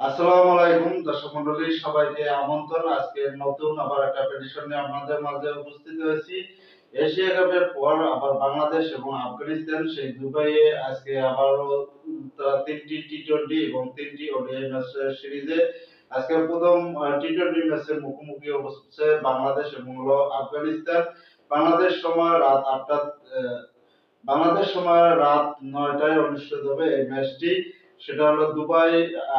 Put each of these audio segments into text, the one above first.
আসসালামু আলাইকুম, দর্শক মন্ডলী, সবাইকে আমন্ত্রণ। আজকে নতুন আবার একটা নিয়ে আপনাদের মাঝে উপস্থিত হয়েছি। এশিয়া কাপের পর আবার বাংলাদেশ এবং আফগানিস্তান, সেই দুবাইয়ে আজকে আবারও তিনটি টি টোয়েন্টি এবং তিনটি ওডিআই সিরিজে আজকে প্রথম টি টোয়েন্টি ম্যাচে মুখোমুখি হচ্ছে বাংলাদেশ এবং হলো আফগানিস্তান। বাংলাদেশ সময় রাত আটটা বাংলাদেশ সময় রাত নয়টায় অনুষ্ঠিত হবে এই ম্যাচটি সেটা হলো দুবাই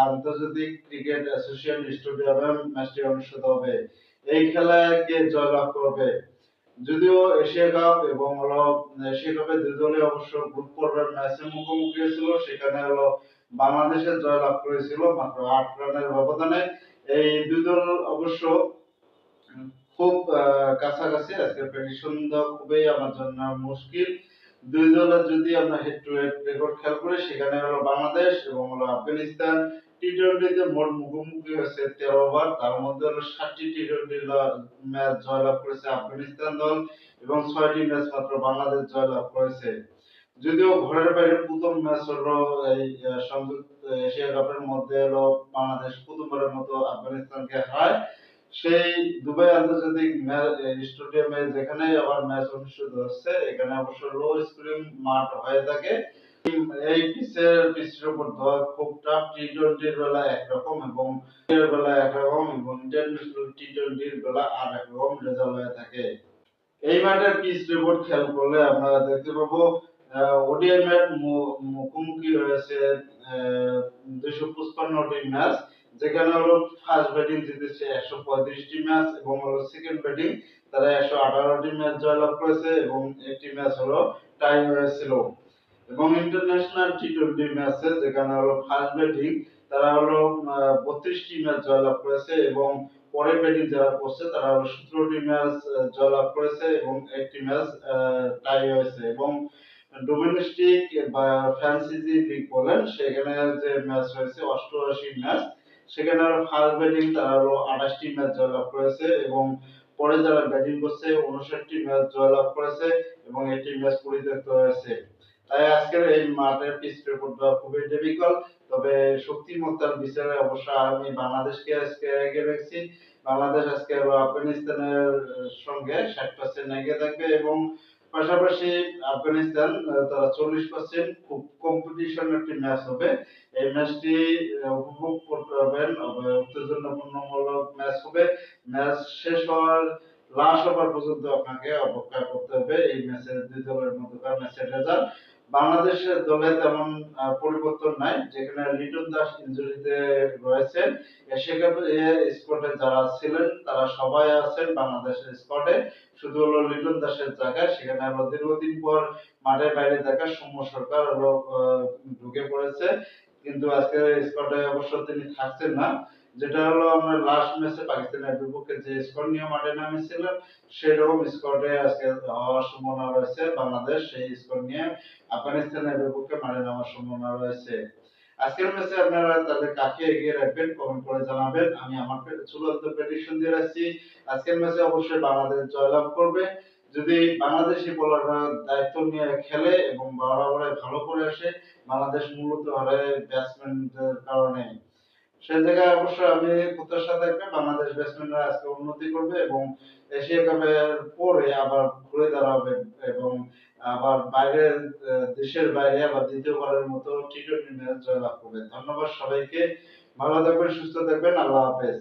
আন্তর্জাতিক ক্রিকেট অ্যাসোসিয়েশন স্টেডিয়ামে ম্যাচটি অনুষ্ঠিত হবে। এই খেলায় কে জয়লাভ করবে। যদিও এশিয়া কাপ এবং হলো এশিয়া কাপে দুই দলই অবশ্য গ্রুপ পর্বের ম্যাচে মুখোমুখি ছিল, সেখানে হলো বাংলাদেশের জয়লাভ করেছিল মাত্র আট রানের ব্যবধানে। এই দুই দল অবশ্য খুব কাছাকাছি। আজকে প্রেডিকশন দেওয়া খুবই আমার জন্য মুশকিল। দুই দলের যদি আমরা হেড টু হেড রেকর্ড খেয়াল করি, সেখানে হলো বাংলাদেশ এবং হলো আফগানিস্তান। টি টোয়েন্টিতে মোট মুখোমুখি হয়েছে তেরো ওভার তার মধ্যে হলো ষাটটি টি টোয়েন্টি ম্যাচ জয়লাভ করেছে আফগানিস্তান দল এবং ছয়টি ম্যাচ মাত্র বাংলাদেশ জয়লাভ করেছে। যদিও ঘরের বাইরে প্রথম ম্যাচ হলো এই সংযুক্ত এশিয়া কাপের মধ্যে হলো বাংলাদেশ প্রথমবারের মতো আফগানিস্তানকে হারায়। সেই দুবাই আন্তর্জাতিক স্টেডিয়ামে যেখানে আবার ম্যাচ অনুষ্ঠিত হচ্ছে, এখানে অবশ্য লো স্কোরিং মাঠ হয়ে থাকে। এই পিচের পিচের উপর ধোয়া খুব টাফ টি টোয়েন্টির বেলা একরকম এবং বেলা একরকম এবং ইন্টারন্যাশনাল টি টোয়েন্টির বেলা আর একরকম রেজাল্ট হয়ে থাকে। এই মাঠের পিচ রিপোর্ট খেয়াল করলে আপনারা দেখতে পাবো ওডিআই ম্যাচ মুখোমুখি হয়েছে দুইশো পঁচপান্নটি ম্যাচ যেখানে হলো ফার্স্ট ব্যাটিং জিতেছে একশো পঁয়ত্রিশটি ম্যাচ এবং হলো সেকেন্ড ব্যাটিং তারা একশো আঠারোটি ম্যাচ জয়লাভ করেছে এবং একটি ম্যাচ হলো টাই হয়েছিল এবং ইন্টারন্যাশনাল টি টোয়েন্টি ম্যাচে যেখানে হলো ফার্স্ট ব্যাটিং তারা হলো বত্রিশটি ম্যাচ জয়লাভ করেছে এবং পরে ব্যাটিং যারা করছে তারা হলো সতেরোটি ম্যাচ জয়লাভ করেছে এবং একটি ম্যাচ টাই হয়েছে এবং ডোমেস্টিক বা ফ্রান্সিজি লিগ বলেন, সেখানে যে ম্যাচ হয়েছে অষ্টআশি ম্যাচ সেখানে ফার্স্ট ব্যাটিং তারা হলো আঠাশটি ম্যাচ জয়লাভ করেছে এবং পরে যারা ব্যাটিং করছে, উনষাটটি ম্যাচ জয়লাভ করেছে এবং একটি ম্যাচ পরিত্যক্ত হয়েছে। তাই আজকের এই মাঠের পিচ রিপোর্ট দেওয়া খুবই ডিফিকাল্ট তবে শক্তিমত্তার বিচারে অবশ্য আমি বাংলাদেশকে আজকে এগিয়ে রাখছি। বাংলাদেশ আজকে আফগানিস্তানের সঙ্গে ষাট পার্সেন্ট এগিয়ে থাকবে এবং পাশাপাশি আফগানিস্তান তারা চল্লিশ পার্সেন্ট খুব কম্পিটিশন একটি ম্যাচ হবে। এই ম্যাচটি উপভোগ উত্তেজনাপূর্ণমূলক ম্যাচ হবে। ম্যাচ শেষ হওয়ার লাস্ট ওভার পর্যন্ত আপনাকে অপেক্ষা করতে হবে। এই ম্যাচের দুই দলের মধ্যকার ম্যাচের রেজাল্ট বাংলাদেশের দলে তেমন পরিবর্তন নাই, যেখানে লিটন দাস ইনজুরিতে রয়েছেন এশিয়া স্কোয়াডে যারা ছিলেন, তারা সবাই আছেন বাংলাদেশের স্কোয়াডে। শুধু হলো লিটন দাসের জায়গায়, সেখানে হলো দীর্ঘদিন পর মাঠের বাইরে থাকা সৌম্য সরকার হলো ঢুকে পড়েছে। কিন্তু আজকে স্কোয়াডে অবশ্য তিনি থাকছেন না। যেটা হলো আমরা লাস্ট ম্যাচে পাকিস্তানের বিপক্ষে যে স্কোর নিয়ে মাঠে নামেছিলেন সেরকম স্কোয়াডে আজকে হওয়ার সম্ভাবনা রয়েছে বাংলাদেশ। সেই স্কোর নিয়ে আফগানিস্তানের বিপক্ষে মাঠে নামার সম্ভাবনা রয়েছে। আজকের ম্যাচে আপনারা কাকে এগিয়ে রাখবেন কমেন্ট করে জানাবেন। আমি আমার চূড়ান্ত প্রেডিকশন দিয়ে রাখছি। আজকের ম্যাচে অবশ্যই বাংলাদেশ জয়লাভ করবে। যদি বাংলাদেশি বোলাররা দায়িত্ব নিয়ে খেলে এবং বরাবরে ভালো করে আসে, বাংলাদেশ মূলত হারে ব্যাটসম্যানদের কারণে। সেই জায়গায় অবশ্য আমি প্রত্যাশা থাকবে বাংলাদেশ ব্যাটসম্যানরা আজকে উন্নতি করবে এবং এশিয়া কাপের পরে আবার ঘুরে দাঁড়াবে এবং আবার বাইরের দেশের বাইরে আবার দ্বিতীয়বারের মতো টি টোয়েন্টি ম্যাচ জয়লাভ করবে। ধন্যবাদ সবাইকে। ভালো থাকবেন, সুস্থ থাকবেন। আল্লাহ হাফেজ।